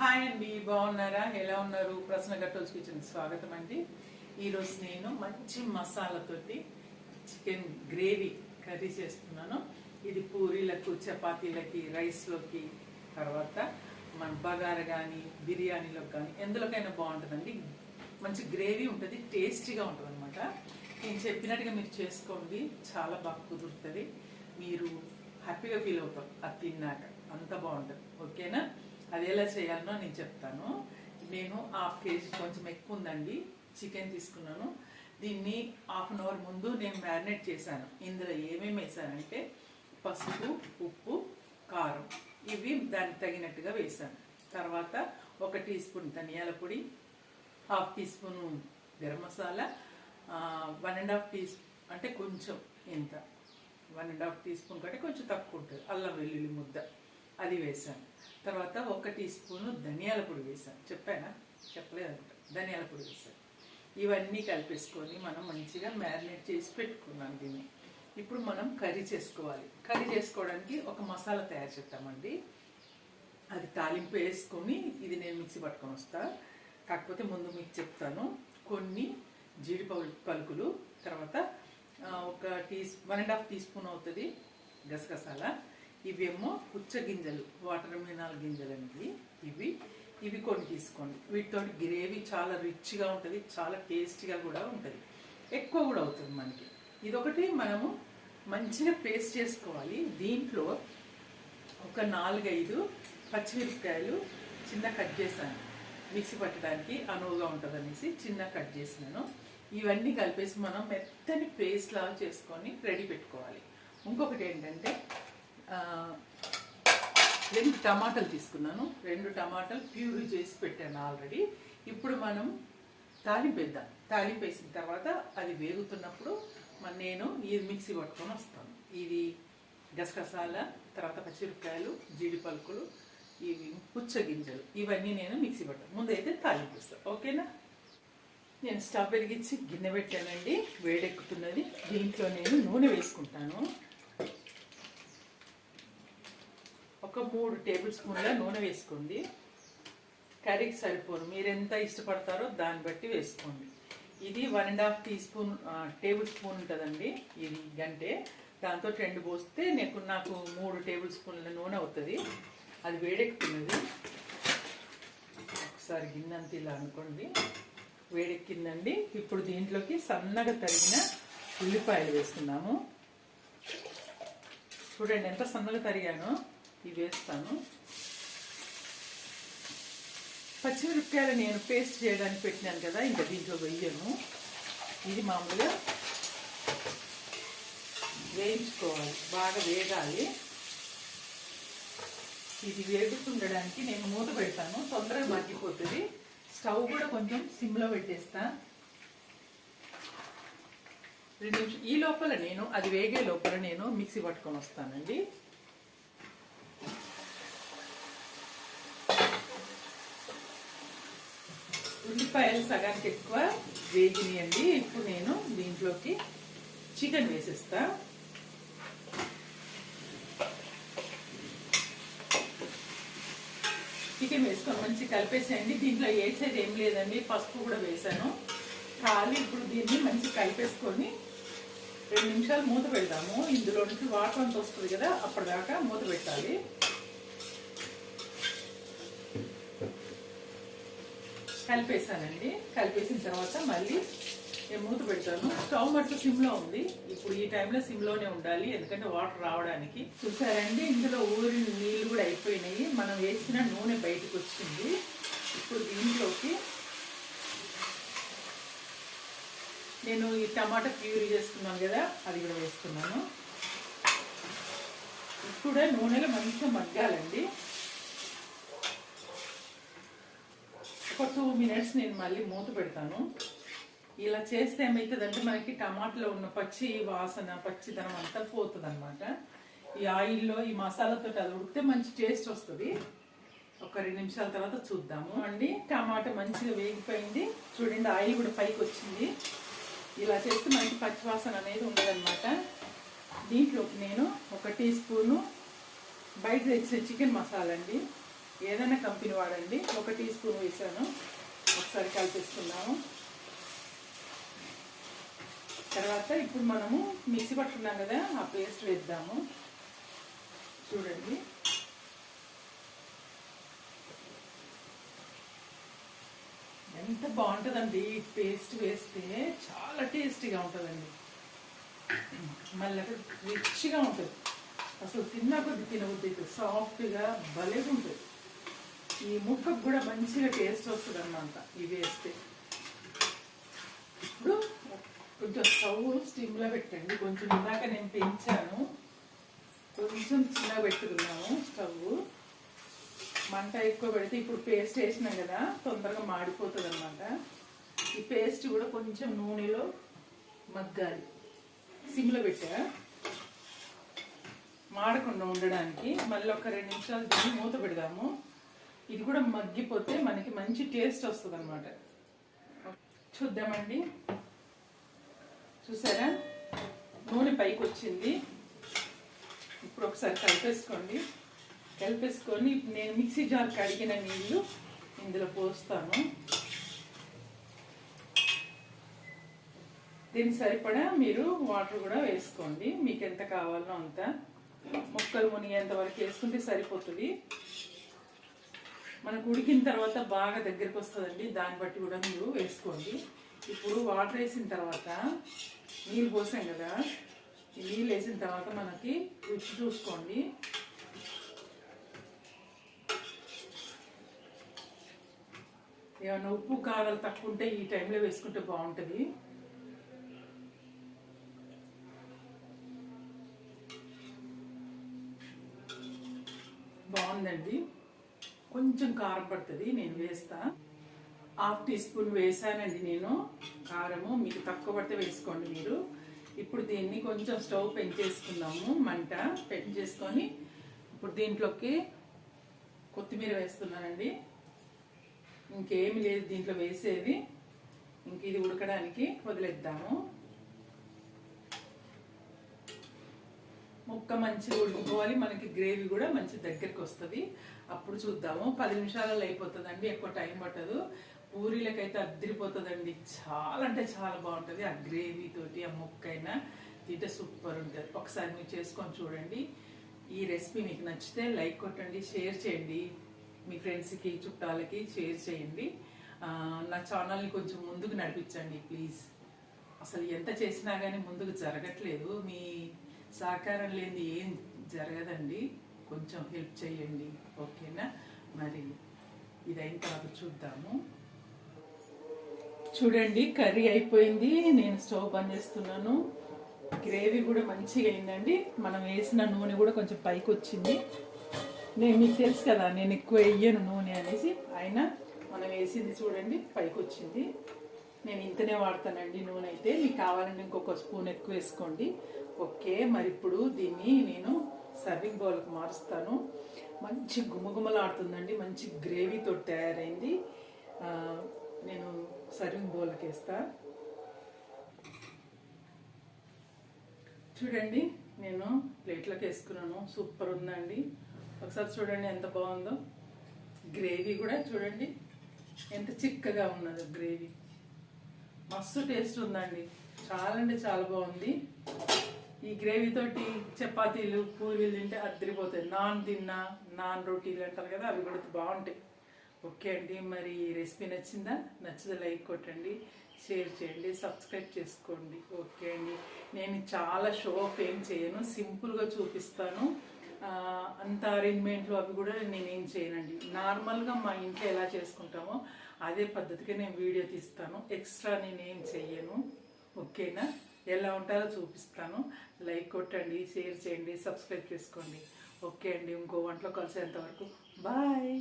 Hi అండి బాగున్నారా? ఎలా ఉన్నారు? ప్రశ్న గట్టోస్ కిచెన్ స్వాగతం అండి. ఈరోజు నేను మంచి మసాలాతోటి చికెన్ గ్రేవీ కర్రీ చేస్తున్నాను. ఇది పూరీలకు చపాతీలకి రైస్లోకి తర్వాత మన బగార కానీ బిర్యానీలోకి కానీ ఎందులోకైనా బాగుంటుందండి. మంచి గ్రేవీ ఉంటుంది టేస్టీగా ఉంటుంది అనమాట నేను చెప్పినట్టుగా మీరు చేసుకోండి చాలా బాగా కుదురుతుంది. మీరు హ్యాపీగా ఫీల్ అవుతాం అది తిన్నాక. అంత బాగుంటుంది ఓకేనా? అది ఎలా చేయాలనో నేను చెప్తాను. నేను హాఫ్ కేజీ కొంచెం ఎక్కువ ఉందండి చికెన్ తీసుకున్నాను. దీన్ని హాఫ్ అన్ అవర్ ముందు నేను మ్యారినేట్ చేశాను. ఇందులో ఏమేమి వేసానంటే పసుపు ఉప్పు కారం. ఇవి దానికి తగినట్టుగా వేసాను తర్వాత ఒక టీ స్పూన్ ధనియాల పొడి half teaspoon garam masala one and half tea అంటే కొంచెం ఇంత one and half teaspoon కంటే కొంచెం తక్కువ ఉంటుంది. అల్లం వెల్లుల్లి ముద్ద. అది వేసాను తర్వాత ఒక టీ స్పూను ధనియాల పొడి వేసాను చెప్పానా? చెప్పలేదు ధనియాల పొడి వేసాను ఇవన్నీ కలిపేసుకొని మనం మంచిగా మ్యారినేట్ చేసి పెట్టుకున్నాం దీన్ని. ఇప్పుడు మనం కర్రీ చేసుకోవాలి. కర్రీ చేసుకోవడానికి ఒక మసాలా తయారు చేద్దామండి. అది తాలింపు వేసుకొని ఇది నేను మిక్సీ పట్టుకొని వస్తా. కాకపోతే ముందు మీకు చెప్తాను. కొన్ని జీడిపప్పు పలుకులు. తర్వాత ఒక tea one and half teaspoon అవుతుంది గసగసాల ఇవేమో పుచ్చ గింజలు వాటర్ మినాల్ గింజలు అనేది ఇవి. ఇవి కొన్ని తీసుకోండి. వీటితో గ్రేవీ చాలా రిచ్గా ఉంటుంది చాలా టేస్టీగా కూడా ఉంటుంది. ఎక్కువ కూడా అవుతుంది మనకి. ఇదొకటి మనము మంచిగా పేస్ట్ చేసుకోవాలి. దీంట్లో ఒక నాలుగైదు పచ్చిమిరపకాయలు చిన్న కట్ చేశాను. మిక్సీ పట్టడానికి అనువుగా ఉంటుంది అనేసి చిన్న కట్ చేసినాను. ఇవన్నీ కలిపేసి మనం మెత్తని పేస్ట్ లాగా చేసుకొని రెడీ పెట్టుకోవాలి. ఇంకొకటి ఏంటంటే రెండు టమాటాలు తీసుకున్నాను. రెండు టమాటాలు ప్యూరీ చేసి పెట్టాను ఆల్రెడీ. ఇప్పుడు మనం తాలింపేద్దాం తాలింపేసిన తర్వాత అది వేగుతున్నప్పుడు మన నేను ఇది మిక్సీ పట్టుకొని వస్తాను. ఇది గసగసాల తర్వాత పచ్చిమిరపకాయలు జీడి పలుకులు ఇవి పుచ్చగింజలు ఇవన్నీ నేను మిక్సీ పట్టాను ముందైతే తాలింపు ఓకేనా? నేను స్టవ్ వెలిగించి గిన్నె పెట్టానండి. వేడెక్కుతున్నది. దీంట్లో నేను నూనె వేసుకుంటాను. ఒక మూడు టేబుల్ స్పూన్ల నూనె వేసుకోండి. కర్రీకి సరిపోను. మీరు ఎంత ఇష్టపడతారో దాన్ని బట్టి వేసుకోండి. ఇది one and half teaspoon tablespoon ఉంటుందండి. ఇది గంటే. దాంతో రెండు పోస్తే నాకు నాకు మూడు టేబుల్ స్పూన్ల నూనె అవుతుంది. అది వేడెక్కుతున్నది. ఒకసారి గిన్నెంత ఇలా అనుకోండి. వేడెక్కిందండి. ఇప్పుడు దీంట్లోకి సన్నగా తరిగిన ఉల్లిపాయలు వేస్తున్నాము. చూడండి ఎంత సన్నగా తరిగానో. ఇవి వేస్తాను పచ్చిమిరపకాయలు నేను పేస్ట్ చేయడానికి పెట్టినాను కదా ఇంకా దీంట్లో వెయ్యను. ఇది మామూలుగా వేయించుకోవాలి బాగా వేగాలి. ఇది వేగుతుండడానికి నేను మూత పెడతాను తొందరగా మగ్గిపోతుంది. స్టవ్ కూడా కొంచెం సిమ్లో పెట్టేస్తా. రెండు నిమిషం ఈ లోపల నేను అది వేగే లోపల నేను మిక్సీ పట్టుకొని వస్తానండి. ఉల్లిపాయలు సగానికి ఎక్కువ వేగినాయండి. ఇప్పుడు నేను దీంట్లోకి చికెన్ వేసేస్తా. చికెన్ వేసుకొని మంచి కలిపేసేయండి. దీంట్లో వేసేది ఏం లేదండి. పసుపు కూడా వేసాను. ఖాళీ ఇప్పుడు దీన్ని మంచి కలిపేసుకొని రెండు నిమిషాలు మూత పెడదాము. ఇందులో నుంచి వాటర్ అంత వస్తుంది కదా అప్పటిదాకా మూత పెట్టాలి. కలిపేసానండి కలిపేసిన తర్వాత మళ్ళీ నేను మూత పెడతాను. స్టవ్ మట్టు సిమ్లో ఉంది. ఇప్పుడు ఈ టైంలో సిమ్లోనే ఉండాలి. ఎందుకంటే వాటర్ రావడానికి. చూసారండి? ఇందులో ఊరిన నీళ్ళు కూడా అయిపోయినాయి. మనం వేసిన నూనె బయటకు వచ్చింది. ఇప్పుడు దీంట్లోకి నేను ఈ టమాటా ప్యూరీ చేసుకున్నాను కదా అది కూడా వేస్తున్నాను ఇప్పుడు నూనెలో మంచిగా మగ్గాలండి. ఒక టూ మినిట్స్ నేను మళ్ళీ మూత పెడతాను. ఇలా చేస్తే ఏమవుతుందంటే మనకి టమాటాలో ఉన్న పచ్చి వాసన పచ్చిదనం అంతా పోతుంది అనమాట ఈ ఆయిల్లో ఈ మసాలాతో అది ఉడికితే మంచి టేస్ట్ వస్తుంది. ఒక రెండు నిమిషాల తర్వాత చూద్దాము. అండి టమాటా మంచిగా వేగిపోయింది. చూడండి ఆయిల్ కూడా పైకి వచ్చింది. ఇలా చేస్తే మనకి పచ్చివాసన అనేది ఉండదన్నమాట. దీంట్లోకి నేను ఒక టీ స్పూను బయట తెచ్చిన చికెన్ మసాలా అండి. ఏదైనా కంపెనీ వాడండి. ఒక టీ స్పూన్ వేసాను ఒకసారి కలిపిస్తున్నాము తర్వాత ఇప్పుడు మనము మిక్సీ పట్టుకున్నాం కదా ఆ పేస్ట్ వేద్దాము. చూడండి. ఎంత బాగుంటుందండి ఈ పేస్ట్ వేస్తే. చాలా టేస్టీగా ఉంటుందండి. మళ్ళీ రిచ్గా ఉంటుంది. అసలు తిన్నా కొద్ది తినబుద్ధి సాఫ్ట్గా భలేగా ఉంటుంది ఈ ముక్కకు కూడా మంచిగా టేస్ట్ వస్తుంది అన్నమాట ఇవి వేస్తే. ఇప్పుడు కొంచెం స్టవ్ స్టీమ్లో పెట్టండి. కొంచెం ఇందాక నేను పెంచాను. కొంచెం చిన్నగా పెట్టుకున్నాము స్టవ్. మంట ఎక్కువ పెడితే ఇప్పుడు పేస్ట్ వేసినాం కదా తొందరగా మాడిపోతుంది అనమాట ఈ పేస్ట్ కూడా కొంచెం నూనెలో మగ్గాలి. సిమ్లో పెట్టా. మాడకుండా ఉండడానికి మళ్ళీ ఒక రెండు నిమిషాలు దీన్ని మూత పెడదాము. ఇది కూడా మగ్గిపోతే మనకి మంచి టేస్ట్ వస్తుంది అనమాట చూద్దామండి. చూసారా? నూనె పైకి వచ్చింది ఇప్పుడు ఒకసారి కలిపేసుకోండి. కలిపేసుకొని నేను మిక్సీ జార్ కడిగిన నీళ్ళు ఇందులో పోస్తాను. దీనికి సరిపడా మీరు వాటర్ కూడా వేసుకోండి. మీకు ఎంత కావాలో అంత. మొక్కలు మునిగేంత వరకు వేసుకుంటే సరిపోతుంది. మనకు ఉడికిన తర్వాత బాగా దగ్గరికి వస్తుందండి. దాన్ని బట్టి కూడా మీరు వేసుకోండి. ఇప్పుడు వాటర్ వేసిన తర్వాత నీళ్ళు పోసాం కదా. ఈ నీళ్ళు వేసిన తర్వాత మనకి రుచి చూసుకోండి. ఏమైనా ఉప్పు కారాలు తక్కువ ఉంటే ఈ టైంలో వేసుకుంటే బాగుంటుంది. బాగుందండి. కొంచెం కారం పడుతుంది నేను వేస్తా. హాఫ్ టీ స్పూన్ వేసానండి నేను. కారము మీకు తక్కువ పడితే వేసుకోండి మీరు. ఇప్పుడు దీన్ని కొంచెం స్టవ్ పెంచేసుకుందాము మంట పెంచేసుకొని. ఇప్పుడు దీంట్లోకి కొత్తిమీర వేస్తున్నానండి. ఇంకేమి లేదు దీంట్లో వేసేది ఇంక ఇది ఉడకడానికి వదిలేద్దాము. ముక్క మంచిగా ఉడుకుకోవాలి మనకి గ్రేవీ కూడా మంచి దగ్గరికి వస్తుంది. అప్పుడు చూద్దాము. పది నిమిషాలలో అయిపోతుందండి ఎక్కువ టైం పట్టదు. పూరీలకైతే అద్దరిపోతుందండి. చాలా అంటే చాలా బాగుంటుంది ఆ గ్రేవీ తోటి ఆ ముక్క అయినా తింటే సూపర్ ఉంటుంది. ఒకసారి మీరు చేసుకొని చూడండి. ఈ రెసిపీ మీకు నచ్చితే లైక్ కొట్టండి షేర్ చేయండి. మీ ఫ్రెండ్స్కి చుట్టాలకి షేర్ చేయండి. నా ఛానల్ని కొంచెం ముందుకు నడిపించండి ప్లీజ్. అసలు ఎంత చేసినా కానీ ముందుకు జరగట్లేదు. మీ సహకారం లేని ఏం జరగదండి. కొంచెం హెల్ప్ చేయండి. ఓకేనా? మరి ఇదైన తర్వాత చూద్దాము. చూడండి కర్రీ అయిపోయింది. నేను స్టవ్ బంద్ చేస్తున్నాను. గ్రేవీ కూడా మంచిగా అయిందండి. మనం వేసిన నూనె కూడా కొంచెం పైకి వచ్చింది నేను మీకు తెలుసు కదా నేను ఎక్కువ వేయను నూనె అనేసి. అయినా మనం వేసింది చూడండి పైకి వచ్చింది నేను ఇంతనే వాడతానండి నూనె అయితే. మీకు కావాలంటే ఇంకొక స్పూన్ ఎక్కువ వేసుకోండి. ఓకే మరి ఇప్పుడు దీన్ని నేను సర్వింగ్ బౌల్కి మారుస్తాను. మంచి గుమగుమలాడుతుందండి మంచి గ్రేవీతో తయారైంది. నేను సర్వింగ్ బౌల్కి వేస్తా. చూడండి నేను ప్లేట్లోకి వేసుకున్నాను. సూపర్ ఉందండి. ఒకసారి చూడండి ఎంత బాగుందో. గ్రేవీ కూడా చూడండి ఎంత చిక్కగా ఉన్నదో గ్రేవీ మస్తు టేస్ట్ ఉందండి. చాలా అంటే చాలా బాగుంది. ఈ గ్రేవీ తోటి చపాతీలు పూరీలు తింటే అద్దరిపోతాయి నాన్ తిన్నా నాన్ రోటీలు అంటారు కదా అవి కూడా బాగుంటాయి. ఓకే అండి మరి ఈ రెసిపీ నచ్చిందా? నచ్చితే లైక్ కొట్టండి షేర్ చేయండి సబ్స్క్రైబ్ చేసుకోండి. ఓకే అండి. నేను చాలా షో ఆఫ్ ఏం చేయను సింపుల్గా చూపిస్తాను. అంత అరేంజ్మెంట్లు అవి కూడా నేనేం చేయనండి. నార్మల్గా మా ఇంట్లో ఎలా చేసుకుంటామో అదే పద్ధతిగా నేను వీడియో తీస్తాను. ఎక్స్ట్రా నేనేం చెయ్యను. ఓకేనా? ఎలా ఉంటారో చూపిస్తాను. లైక్ కొట్టండి షేర్ చేయండి సబ్స్క్రైబ్ చేసుకోండి. ఓకే అండి ఇంకో వంటలో కలిసేంతవరకు బాయ్!